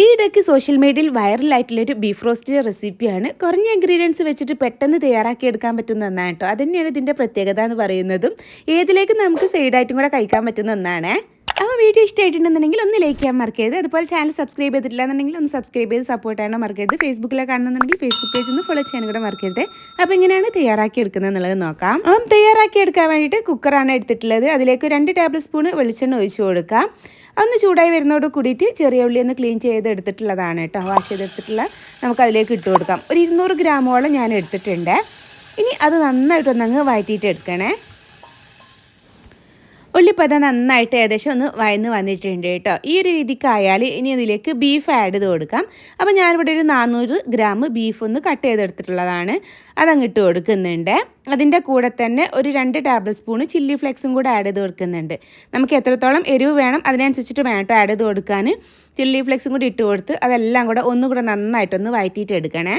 ഈ ഇടയ്ക്ക് സോഷ്യൽ മീഡിയയിൽ വൈറലായിട്ടുള്ളൊരു ബീഫ് റോസ്റ്റിന്റെ റെസിപ്പിയാണ് കുറഞ്ഞ ഇൻഗ്രീഡിയൻസ് വെച്ചിട്ട് പെട്ടെന്ന് തയ്യാറാക്കിയെടുക്കാൻ പറ്റുന്ന ഒന്നാണ് കേട്ടോ അത് തന്നെയാണ് ഇതിന്റെ പ്രത്യേകത എന്ന് പറയുന്നതും. ഏതിലേക്ക് നമുക്ക് സൈഡായിട്ടും കൂടെ കഴിക്കാൻ പറ്റുന്ന ഒന്നാണ്. അപ്പോൾ വീഡിയോ ഇഷ്ടമായിട്ടുണ്ടെന്നുണ്ടെങ്കിൽ ഒന്ന് ലൈക്ക് ചെയ്യാൻ മറക്കരുത്. അതുപോലെ ചാനൽ സബ്സ്ക്രൈബ് ചെയ്തിട്ടില്ല എന്നുണ്ടെങ്കിൽ ഒന്ന് സബ്സ്ക്രൈബ് ചെയ്ത് സപ്പോർട്ട് ചെയ്യാൻ മറക്കരുത്. ഫേസ്ബുക്കിലെ കാണുന്നുണ്ടെങ്കിൽ ഫേസ്ബുക്ക് പേജ് ഒന്ന് ഫോളോ ചെയ്യാൻ കൂടെ മറക്കരുത്. അപ്പോൾ എങ്ങനെയാണ് തയ്യാറാക്കി എടുക്കുന്നത് എന്നുള്ളത് നോക്കാം. അപ്പം തയ്യാറാക്കി എടുക്കാൻ വേണ്ടിയിട്ട് കുക്കറാണ് എടുത്തിട്ടുള്ളത്. അതിലേക്ക് രണ്ട് ടേബിൾ സ്പൂൺ വെളിച്ചെണ്ണ ഒഴിച്ചു കൊടുക്കാം. അതൊന്ന് ചൂടായി വരുന്നതോട് കൂടിയിട്ട് ചെറിയ ഉള്ളി ഒന്ന് ക്ലീൻ ചെയ്ത് എടുത്തിട്ടുള്ളതാണ് കേട്ടോ. വാഷ് ചെയ്തെടുത്തിട്ടുള്ള നമുക്ക് അതിലേക്ക് ഇട്ട് കൊടുക്കാം. ഒരു ഇരുന്നൂറ് ഗ്രാമോളം ഞാൻ എടുത്തിട്ടുണ്ട്. ഇനി അത് നന്നായിട്ടൊന്നങ്ങ് വഴറ്റിയിട്ട് എടുക്കണേ. ഉള്ളിപ്പത നന്നായിട്ട് ഏകദേശം ഒന്ന് വയന്ന് വന്നിട്ടുണ്ട് കേട്ടോ. ഈ ഒരു രീതിക്കായാൽ ഇനി അതിലേക്ക് ബീഫ് ആഡ് ചെയ്ത് കൊടുക്കാം. അപ്പോൾ ഞാനിവിടെ ഒരു നാനൂറ് ഗ്രാം ബീഫ് ഒന്ന് കട്ട് ചെയ്തെടുത്തിട്ടുള്ളതാണ്. അതങ്ങിട്ട് കൊടുക്കുന്നുണ്ട്. അതിന്റെ കൂടെ തന്നെ ഒരു രണ്ട് ടേബിൾ സ്പൂൺ ചില്ലി ഫ്ലെക്സും കൂടെ ആഡ് ചെയ്ത് കൊടുക്കുന്നുണ്ട്. നമുക്ക് എത്രത്തോളം എരിവ് വേണം അതിനനുസരിച്ചിട്ട് വേണം ആഡ് ചെയ്ത് കൊടുക്കാൻ ചില്ലി ഫ്ലെക്സും കൂടി ഇട്ട് കൊടുത്ത് അതെല്ലാം കൂടെ ഒന്നുകൂടെ നന്നായിട്ടൊന്ന് വഴറ്റിയിട്ട് എടുക്കണേ.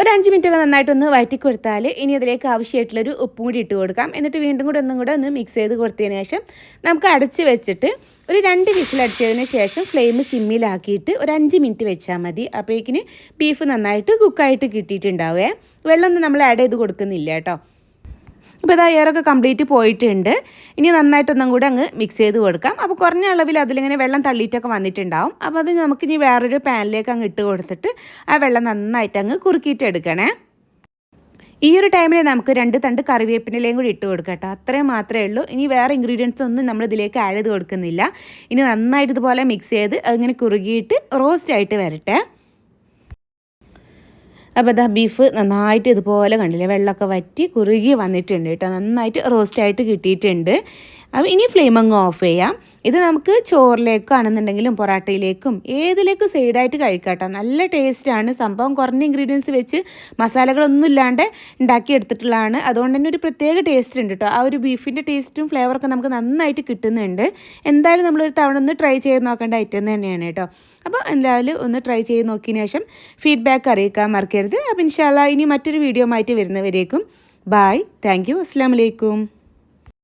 ഒരു അഞ്ച് മിനിറ്റ് ഒക്കെ നന്നായിട്ടൊന്ന് വഴറ്റി കൊടുത്താൽ ഇനി അതിലേക്ക് ആവശ്യമായിട്ടുള്ളൊരു ഉപ്പും കൂടി ഇട്ട് കൊടുക്കാം. എന്നിട്ട് വീണ്ടും കൂടെ ഒന്നും കൂടെ ഒന്ന് മിക്സ് ചെയ്ത് കൊടുത്തതിന് ശേഷം നമുക്ക് അടച്ച് വെച്ചിട്ട് ഒരു രണ്ട് വിസിൽ അടിച്ചതിന് ശേഷം ഫ്ലെയിം സിമ്മിലാക്കിയിട്ട് ഒരു അഞ്ച് മിനിറ്റ് വെച്ചാൽ മതി. അപ്പോഴേക്കിന് ബീഫ് നന്നായിട്ട് കുക്കായിട്ട് കിട്ടിയിട്ടുണ്ടാവുക വെള്ളമൊന്നും നമ്മൾ ആഡ് ചെയ്ത് കൊടുക്കുന്നില്ല കേട്ടോ. ഇപ്പോൾ ഇതാ എയറൊക്കെ കംപ്ലീറ്റ് പോയിട്ടുണ്ട്. ഇനി നന്നായിട്ടൊന്നും കൂടെ അങ്ങ് മിക്സ് ചെയ്ത് കൊടുക്കാം. അപ്പോൾ കുറഞ്ഞ അളവിൽ അതിലിങ്ങനെ വെള്ളം തള്ളിയിട്ടൊക്കെ വന്നിട്ടുണ്ടാവും. അപ്പോൾ അത് നമുക്ക് ഇനി വേറൊരു പാനിലേക്ക് അങ്ങ് ഇട്ട് കൊടുത്തിട്ട് ആ വെള്ളം നന്നായിട്ട് അങ്ങ് കുറുക്കിയിട്ട് എടുക്കണേ. ഈ ഒരു ടൈമിൽ നമുക്ക് രണ്ട് തണ്ട് കറിവേപ്പിനിലയും കൂടി ഇട്ട് കൊടുക്കാം കേട്ടോ. അത്രയും മാത്രമേ ഉള്ളൂ. ഇനി വേറെ ഇൻഗ്രീഡിയൻസ് ഒന്നും നമ്മൾ ഇതിലേക്ക് ആഡ് ചെയ്ത് കൊടുക്കുന്നില്ല. ഇനി നന്നായിട്ട് ഇതുപോലെ മിക്സ് ചെയ്ത് അതിങ്ങനെ കുറുകിയിട്ട് റോസ്റ്റ് ആയിട്ട് വരട്ടെ. അപ്പോൾ ഇതാ ബീഫ് നന്നായിട്ട് ഇതുപോലെ കണ്ടില്ലേ വെള്ളമൊക്കെ വറ്റി കുറുകി വന്നിട്ടുണ്ട് കേട്ടോ. നന്നായിട്ട് റോസ്റ്റായിട്ട് കിട്ടിയിട്ടുണ്ട്. അപ്പോൾ ഇനി ഫ്ലെയിം അങ്ങ് ഓഫ് ചെയ്യാം. ഇത് നമുക്ക് ചോറിലേക്കാണെന്നുണ്ടെങ്കിലും പൊറാട്ടയിലേക്കും ഏതിലേക്കും സൈഡായിട്ട് കഴിക്കാം കേട്ടോ. നല്ല ടേസ്റ്റാണ് സംഭവം കുറഞ്ഞ ഇൻഗ്രീഡിയൻസ് വെച്ച് മസാലകളൊന്നും ഇല്ലാണ്ട് ഉണ്ടാക്കിയെടുത്തിട്ടുള്ളതാണ്. അതുകൊണ്ട് തന്നെ ഒരു പ്രത്യേക ടേസ്റ്റ് ഉണ്ട് കേട്ടോ. ആ ഒരു ബീഫിന്റെ ടേസ്റ്റും ഫ്ലേവറൊക്കെ നമുക്ക് നന്നായിട്ട് കിട്ടുന്നുണ്ട്. എന്തായാലും നമ്മളൊരു തവണ ഒന്ന് ട്രൈ ചെയ്ത് നോക്കേണ്ട ഐറ്റം തന്നെയാണ് കേട്ടോ. അപ്പോൾ എന്തായാലും ഒന്ന് ട്രൈ ചെയ്ത് നോക്കിയതിന് ശേഷം ഫീഡ്ബാക്ക് അറിയിക്കാൻ മറക്കരുത്. അപ്പോൾ ഇൻഷാല്ല ഇനി മറ്റൊരു വീഡിയോ ആയിട്ട് വരുന്നവരേക്കും. ബായ് താങ്ക് യു അസ്സാം വലൈക്കും